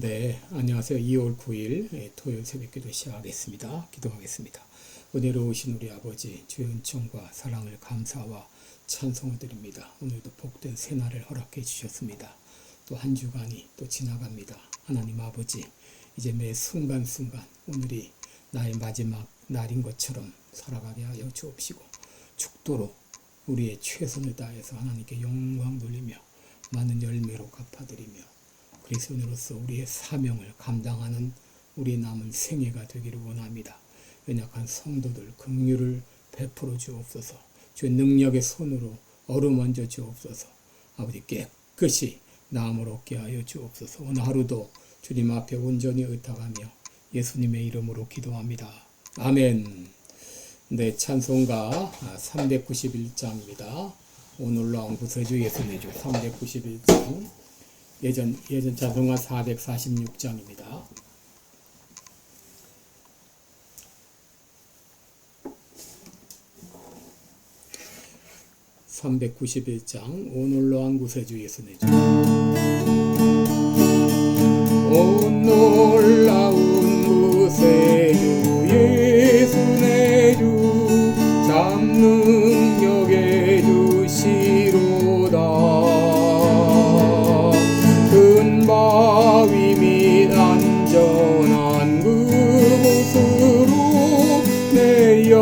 네, 안녕하세요. 2월 9일 예, 토요일 새벽기도 시작하겠습니다. 기도하겠습니다. 은혜로 오신 우리 아버지 주의 은총과 사랑을 감사와 찬송을 드립니다. 오늘도 복된 새날을 허락해 주셨습니다. 또 한 주간이 또 지나갑니다. 하나님 아버지, 이제 매 순간순간 오늘이 나의 마지막 날인 것처럼 살아가게 하여 주옵시고 죽도록 우리의 최선을 다해서 하나님께 영광 돌리며 많은 열매로 갚아드리며 그리스도인으로서 우리의 사명을 감당하는 우리 남은 생애가 되기를 원합니다. 연약한 성도들 긍휼을 베풀어 주옵소서. 주의 능력의 손으로 어루만져 주옵소서. 아버지 깨끗이 나음을 얻게 하여 주옵소서. 오늘 하루도 주님 앞에 온전히 의탁하며 예수님의 이름으로 기도합니다. 아멘. 네, 찬송가 391장입니다. 오늘 나온 구세주 예수내주 391장. 예전 예전 찬송가 446장입니다. (391장) 오늘로한 구세주 예수내주 오 놀라 내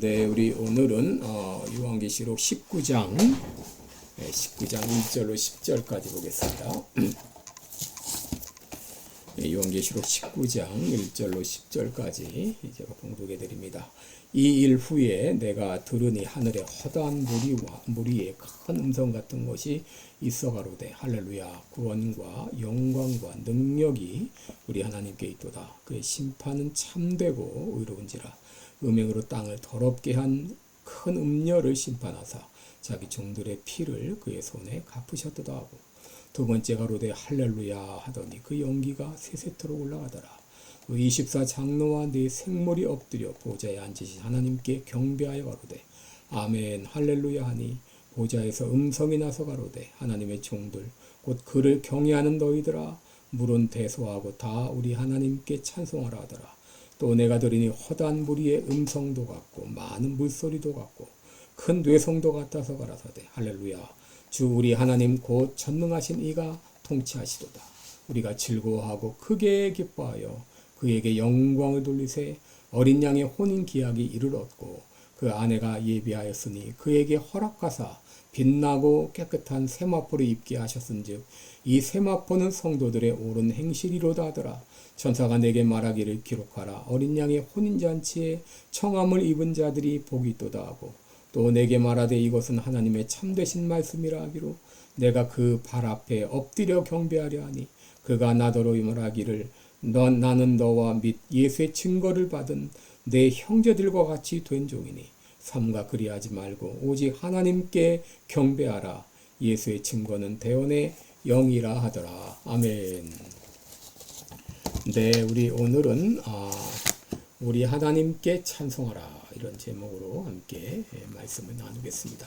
네, 우리 오늘은 어, 요한계시록 19장 네, 19장 1절로 10절까지 보겠습니다. 네, 요한계시록 19장 1절로 10절까지 제가 봉독해 드립니다. 이 일 후에 내가 들으니 하늘에 허다한 무리와 무리의 큰 음성 같은 것이 있어 가로되 할렐루야 구원과 영광과 능력이 우리 하나님께 있도다 그의 심판은 참되고 의로운지라 음행으로 땅을 더럽게 한 큰 음녀를 심판하사 자기 종들의 피를 그의 손에 갚으셨도다 하고 두 번째 가로되 할렐루야 하더니 그 연기가 세세토록 올라가더라. 그 24 장로와 네 생물이 엎드려 보좌에 앉으신 하나님께 경배하여 가로되 아멘 할렐루야 하니 보좌에서 음성이 나서 가로되 하나님의 종들 곧 그를 경외하는 너희들아 물은 대소하고 다 우리 하나님께 찬송하라 하더라. 또 내가 들으니 허다한 무리의 음성도 같고 많은 물소리도 같고 큰 뇌성도 같아서 가라사대. 할렐루야. 주 우리 하나님 곧 전능하신 이가 통치하시도다. 우리가 즐거워하고 크게 기뻐하여 그에게 영광을 돌리세 어린 양의 혼인 기약이 이르렀고 그 아내가 예비하였으니 그에게 허락하사 빛나고 깨끗한 세마포를 입게 하셨은즉 이 세마포는 성도들의 옳은 행실이로다 하더라 천사가 내게 말하기를 기록하라. 어린 양의 혼인 잔치에 청함을 입은 자들이 복이 있도다 하고 또 내게 말하되 이것은 하나님의 참되신 말씀이라 하기로 내가 그 발 앞에 엎드려 경배하려 하니 그가 나더러 말하기를 넌 나는 너와 및 예수의 증거를 받은 내 형제들과 같이 된 종이니 삼가 그리하지 말고 오직 하나님께 경배하라. 예수의 증거는 대원의 영이라 하더라. 아멘. 네, 우리 오늘은 아, 우리 하나님께 찬송하라 이런 제목으로 함께 예, 말씀을 나누겠습니다.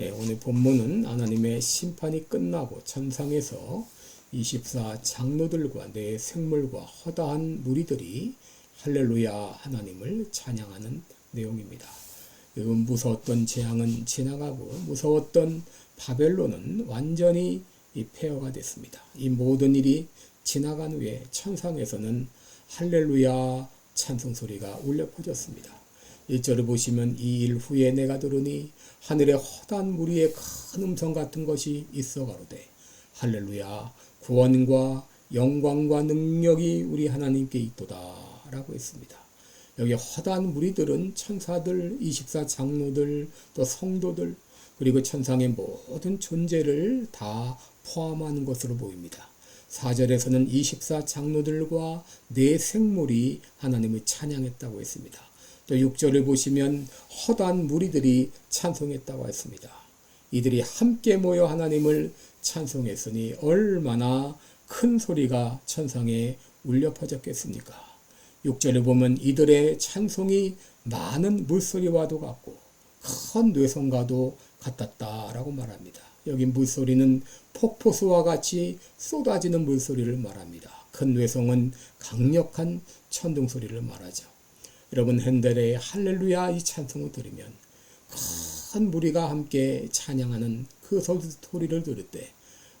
예, 오늘 본문은 하나님의 심판이 끝나고 천상에서 24 장로들과 내 생물과 허다한 무리들이 할렐루야 하나님을 찬양하는 내용입니다. 무서웠던 재앙은 지나가고 무서웠던 바벨론은 완전히 폐허가 됐습니다. 이 모든 일이 지나간 후에 천상에서는 할렐루야 찬송 소리가 울려 퍼졌습니다. 1절을 보시면 이 일 후에 내가 들으니 하늘에 허다한 무리의 큰 음성 같은 것이 있어 가로되 할렐루야 구원과 영광과 능력이 우리 하나님께 있도다라고 했습니다. 여기 허다한 무리들은 천사들, 24 장로들, 또 성도들, 그리고 천상의 모든 존재를 다 포함하는 것으로 보입니다. 4절에서는 24 장로들과 네 생물이 하나님을 찬양했다고 했습니다. 또 6절을 보시면 허다한 무리들이 찬송했다고 했습니다. 이들이 함께 모여 하나님을 찬송했으니 얼마나 큰 소리가 천상에 울려 퍼졌겠습니까? 6절에 보면 이들의 찬송이 많은 물소리와도 같고 큰 뇌성과도 같았다라고 말합니다. 여기 물소리는 폭포수와 같이 쏟아지는 물소리를 말합니다. 큰 뇌성은 강력한 천둥 소리를 말하죠. 여러분 핸델의 할렐루야 이 찬송을 들으면 큰 무리가 함께 찬양하는 그 소리를 들을 때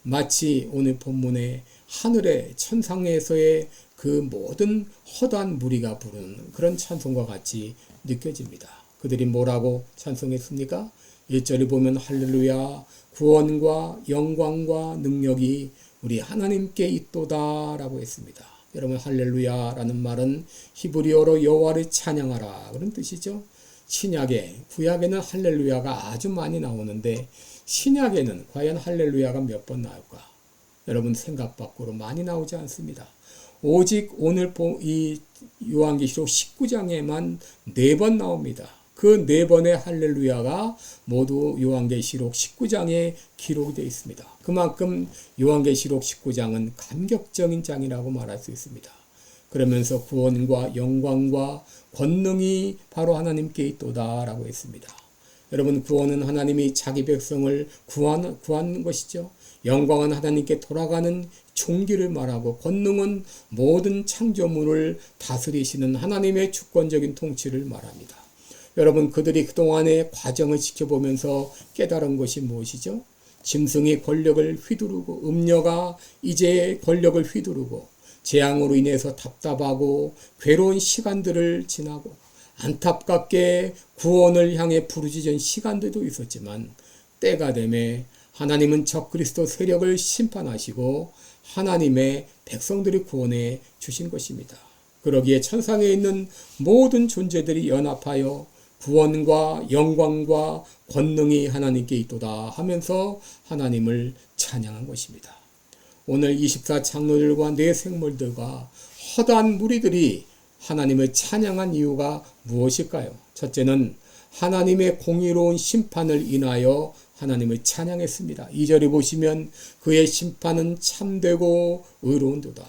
마치 오늘 본문의 하늘의 천상에서의 그 모든 허다한 무리가 부르는 그런 찬송과 같이 느껴집니다. 그들이 뭐라고 찬송했습니까? 1절에 보면 할렐루야 구원과 영광과 능력이 우리 하나님께 있도다라고 했습니다. 여러분 할렐루야라는 말은 히브리어로 여호와를 찬양하라 그런 뜻이죠. 신약에 구약에는 할렐루야가 아주 많이 나오는데 신약에는 과연 할렐루야가 몇 번 나올까? 여러분 생각 밖으로 많이 나오지 않습니다. 오직 오늘 이 요한계시록 19장에만 네 번 나옵니다. 그 네 번의 할렐루야가 모두 요한계시록 19장에 기록되어 있습니다. 그만큼 요한계시록 19장은 감격적인 장이라고 말할 수 있습니다. 그러면서 구원과 영광과 권능이 바로 하나님께 있도다라고 했습니다. 여러분 구원은 하나님이 자기 백성을 구하는, 구하는 것이죠. 영광은 하나님께 돌아가는 종기를 말하고 권능은 모든 창조물을 다스리시는 하나님의 주권적인 통치를 말합니다. 여러분 그들이 그동안의 과정을 지켜보면서 깨달은 것이 무엇이죠? 짐승이 권력을 휘두르고 음녀가 이제 권력을 휘두르고 재앙으로 인해서 답답하고 괴로운 시간들을 지나고 안타깝게 구원을 향해 부르짖은 시간들도 있었지만 때가 되매 하나님은 적 그리스도 세력을 심판하시고 하나님의 백성들이 구원해 주신 것입니다. 그러기에 천상에 있는 모든 존재들이 연합하여 구원과 영광과 권능이 하나님께 있도다 하면서 하나님을 찬양한 것입니다. 오늘 24 장로들과 내 생물들과 허다한 무리들이 하나님을 찬양한 이유가 무엇일까요? 첫째는 하나님의 공의로운 심판을 인하여 하나님을 찬양했습니다. 2절에 보시면 그의 심판은 참되고 의로운도다.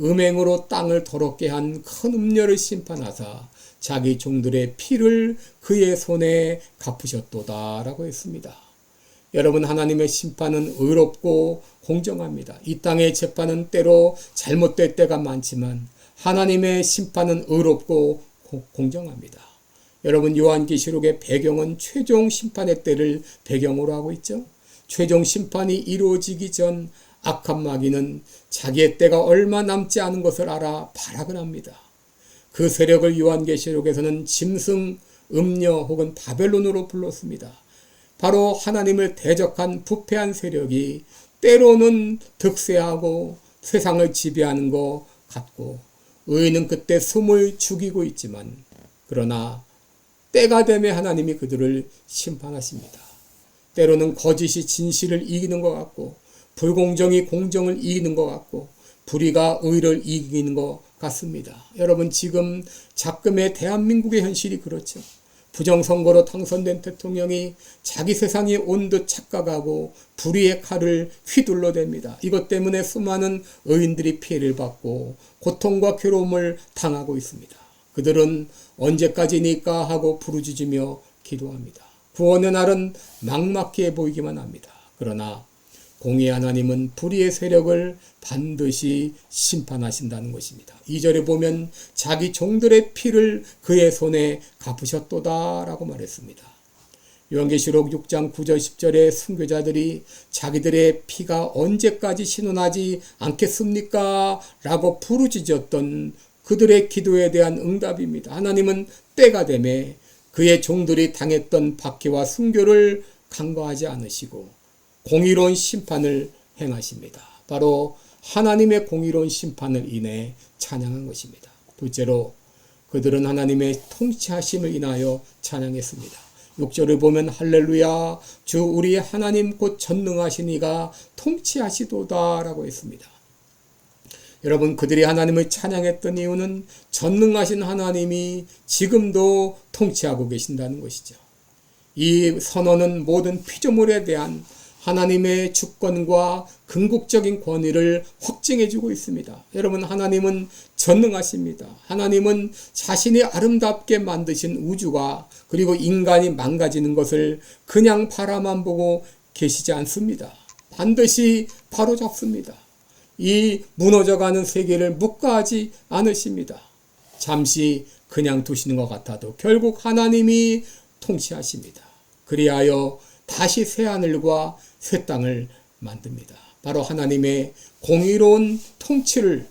음행으로 땅을 더럽게 한 큰 음녀를 심판하사 자기 종들의 피를 그의 손에 갚으셨도다라고 했습니다. 여러분 하나님의 심판은 의롭고 공정합니다. 이 땅의 재판은 때로 잘못될 때가 많지만 하나님의 심판은 의롭고 공정합니다. 여러분 요한계시록의 배경은 최종 심판의 때를 배경으로 하고 있죠. 최종 심판이 이루어지기 전 악한 마귀는 자기의 때가 얼마 남지 않은 것을 알아 발악을 합니다. 그 세력을 요한계시록에서는 짐승, 음녀 혹은 바벨론으로 불렀습니다. 바로 하나님을 대적한 부패한 세력이 때로는 득세하고 세상을 지배하는 것 같고 의인은 그때 숨을 죽이고 있지만 그러나 때가 되면 하나님이 그들을 심판하십니다. 때로는 거짓이 진실을 이기는 것 같고 불공정이 공정을 이기는 것 같고 불의가 의를 이기는 것 같습니다. 여러분 지금 작금의 대한민국의 현실이 그렇죠. 부정선거로 당선된 대통령이 자기 세상이 온 듯 착각하고 불의의 칼을 휘둘러댑니다. 이것 때문에 수많은 의인들이 피해를 받고 고통과 괴로움을 당하고 있습니다. 그들은 언제까지니까 하고 부르짖으며 기도합니다. 구원의 날은 막막해 보이기만 합니다. 그러나 공의 하나님은 불의의 세력을 반드시 심판하신다는 것입니다. 2절에 보면 자기 종들의 피를 그의 손에 갚으셨도다라고 말했습니다. 요한계시록 6장 9절 10절에 순교자들이 자기들의 피가 언제까지 신원하지 않겠습니까? 라고 부르짖었던 그들의 기도에 대한 응답입니다. 하나님은 때가 되매 그의 종들이 당했던 박해와 순교를 간과하지 않으시고 공의로운 심판을 행하십니다. 바로 하나님의 공의로운 심판을 인해 찬양한 것입니다. 둘째로 그들은 하나님의 통치하심을 인하여 찬양했습니다. 6절을 보면 할렐루야 주 우리 하나님 곧 전능하신 이가 통치하시도다라고 했습니다. 여러분 그들이 하나님을 찬양했던 이유는 전능하신 하나님이 지금도 통치하고 계신다는 것이죠. 이 선언은 모든 피조물에 대한 하나님의 주권과 궁극적인 권위를 확증해 주고 있습니다. 여러분, 하나님은 전능하십니다. 하나님은 자신이 아름답게 만드신 우주가 그리고 인간이 망가지는 것을 그냥 바라만 보고 계시지 않습니다. 반드시 바로 잡습니다. 이 무너져가는 세계를 묵과하지 않으십니다. 잠시 그냥 두시는 것 같아도 결국 하나님이 통치하십니다. 그리하여 다시 새 하늘과 새 땅을 만듭니다. 바로 하나님의 공의로운 통치를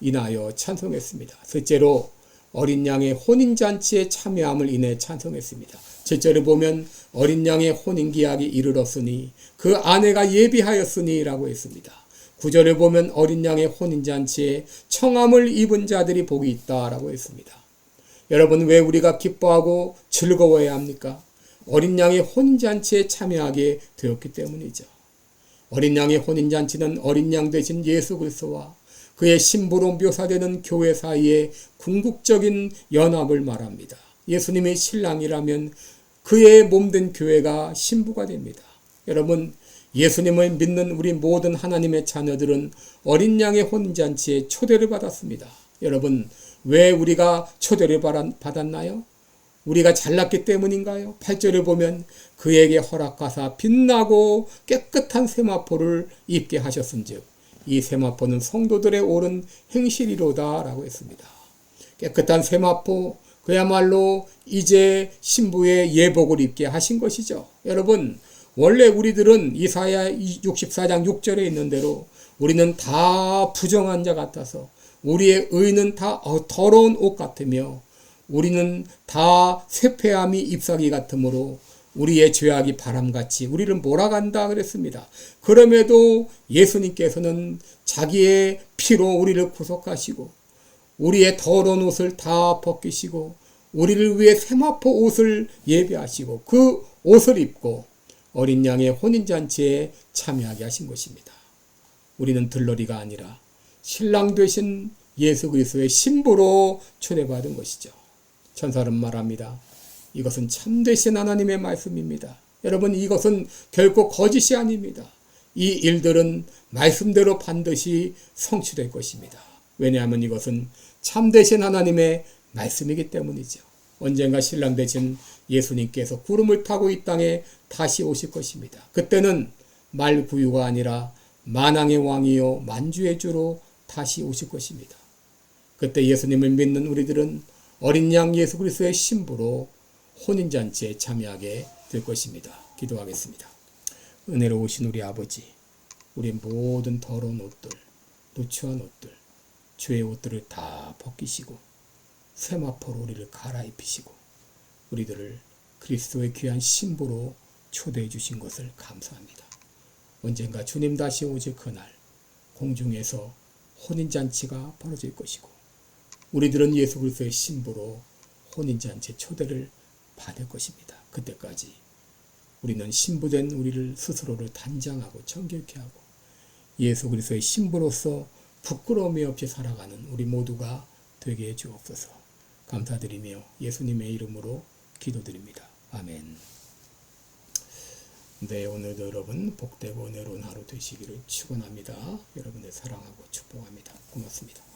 인하여 찬송했습니다. 셋째로 어린 양의 혼인잔치에 참여함을 인해 찬송했습니다. 셋째를 보면 어린 양의 혼인기약이 이르렀으니 그 아내가 예비하였으니 라고 했습니다. 구절을 보면 어린 양의 혼인잔치에 청함을 입은 자들이 복이 있다 라고 했습니다. 여러분 왜 우리가 기뻐하고 즐거워해야 합니까? 어린 양의 혼인잔치에 참여하게 되었기 때문이죠. 어린 양의 혼인잔치는 어린 양 대신 예수 그리스도와 그의 신부로 묘사되는 교회 사이의 궁극적인 연합을 말합니다. 예수님의 신랑이라면 그의 몸된 교회가 신부가 됩니다. 여러분, 예수님을 믿는 우리 모든 하나님의 자녀들은 어린 양의 혼잔치에 초대를 받았습니다. 여러분, 왜 우리가 초대를 받았나요? 우리가 잘났기 때문인가요? 8절을 보면 그에게 허락하사 빛나고 깨끗한 세마포를 입게 하셨은즉 이 세마포는 성도들의 옳은 행실이로다라고 했습니다. 깨끗한 세마포 그야말로 이제 신부의 예복을 입게 하신 것이죠. 여러분 원래 우리들은 이사야 64장 6절에 있는 대로 우리는 다 부정한 자 같아서 우리의 의는 다 더러운 옷 같으며 우리는 다 쇠폐함이 잎사귀 같으므로 우리의 죄악이 바람같이 우리를 몰아간다 그랬습니다. 그럼에도 예수님께서는 자기의 피로 우리를 구속하시고 우리의 더러운 옷을 다 벗기시고 우리를 위해 세마포 옷을 예배하시고 그 옷을 입고 어린 양의 혼인잔치에 참여하게 하신 것입니다. 우리는 들러리가 아니라 신랑 되신 예수 그리스도의 신부로 초대받은 것이죠. 천사는 말합니다. 이것은 참되신 하나님의 말씀입니다. 여러분 이것은 결코 거짓이 아닙니다. 이 일들은 말씀대로 반드시 성취될 것입니다. 왜냐하면 이것은 참되신 하나님의 말씀이기 때문이죠. 언젠가 신랑 되신 예수님께서 구름을 타고 이 땅에 다시 오실 것입니다. 그때는 말구유가 아니라 만왕의 왕이요 만주의 주로 다시 오실 것입니다. 그때 예수님을 믿는 우리들은 어린 양 예수 그리스도의 신부로 혼인잔치에 참여하게 될 것입니다. 기도하겠습니다. 은혜로우신 우리 아버지, 우리 모든 더러운 옷들, 노출한 옷들, 죄의 옷들을 다 벗기시고 세마포로 우리를 갈아입히시고 우리들을 그리스도의 귀한 신부로 초대해 주신 것을 감사합니다. 언젠가 주님 다시 오실 그날 공중에서 혼인잔치가 벌어질 것이고 우리들은 예수 그리스도의 신부로 혼인잔치 초대를 받을 것입니다. 그때까지 우리는 신부된 우리를 스스로를 단장하고 정결케 하고 예수 그리스도의 신부로서 부끄러움이 없이 살아가는 우리 모두가 되게 해 주옵소서. 감사드리며 예수님의 이름으로 기도드립니다. 아멘. 네, 오늘도 여러분 복되고 은혜로운 하루 되시기를 축원합니다. 여러분을 사랑하고 축복합니다. 고맙습니다.